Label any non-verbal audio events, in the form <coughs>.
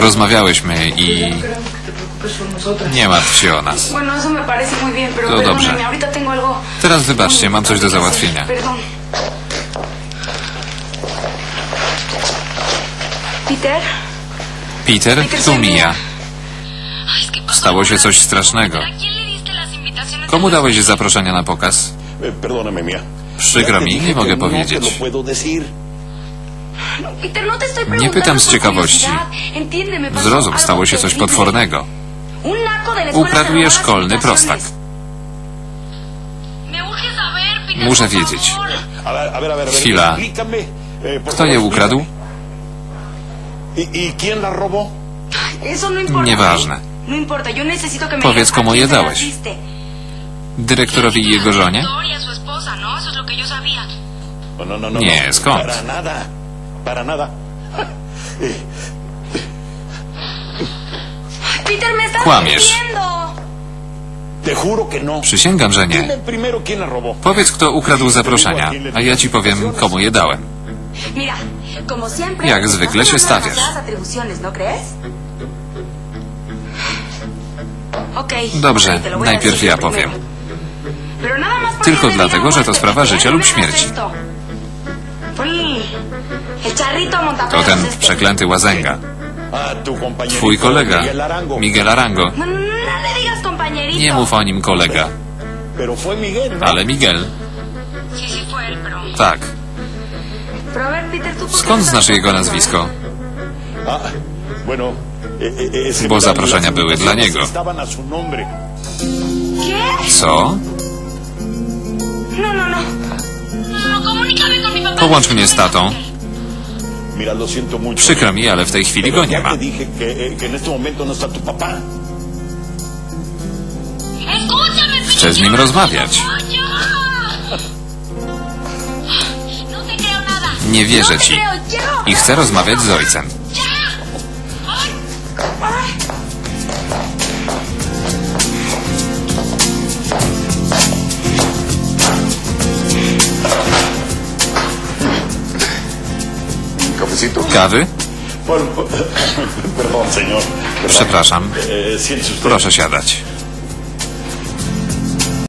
Rozmawiałyśmy i nie martw się o nas. To dobrze. Teraz wybaczcie, mam coś do załatwienia. Peter, Peter, tu Mia. Stało się coś strasznego. Komu dałeś zaproszenia na pokaz? Eh. Przykro mi, nie mogę no powiedzieć. lo puedo decir. Peter, no te estoy Nie pytam z ciekawości. Zrozum, stało się coś potwornego. Ukradł szkolny prostak. Muszę wiedzieć. Chwila. Kto je ukradł? ¿Y, ¿Y. Nieważne. No Powiedz, komu je dałeś. Dyrektorowi i jego żonie? esposa, ¿no? No. Nie, skąd? Para nada. Peter, me estás Kłamiesz. mintiendo. Te juro que no. Przysięgam, że Dime nie. primero quién la robó. Powiedz, kto ukradł zaproszenia, a ja ci powiem, komu je dałem. Mira, como siempre. Jak zwykle się stawiasz. demasiadas atribuciones, ¿no crees? Dobrze, okej, te lo voy a najpierw decir ja primero. powiem. Pero nada más porque Tylko dlatego, że to sprawa życia No lub me hagas śmierci. esto. To ten przeklęty łazęga. Twój kolega, Miguel Arango. No, no, no. Nie mów o nim kolega, ale Miguel, tak. Pero a ver, Peter, ¿tú por qué Skąd znasz jego nazwisko? Ah, eh, es que Bo zaproszenia były dla niego. Co? Połącz mnie z tatą. Przykro mi, ale w tej chwili go nie ma. eh, no Chcę z nim rozmawiać. No. Nie wierzę No ci. I chcę rozmawiać z ojcem. Kawy? <coughs> Perdón. Przepraszam. Siéntese usted. Proszę siadać.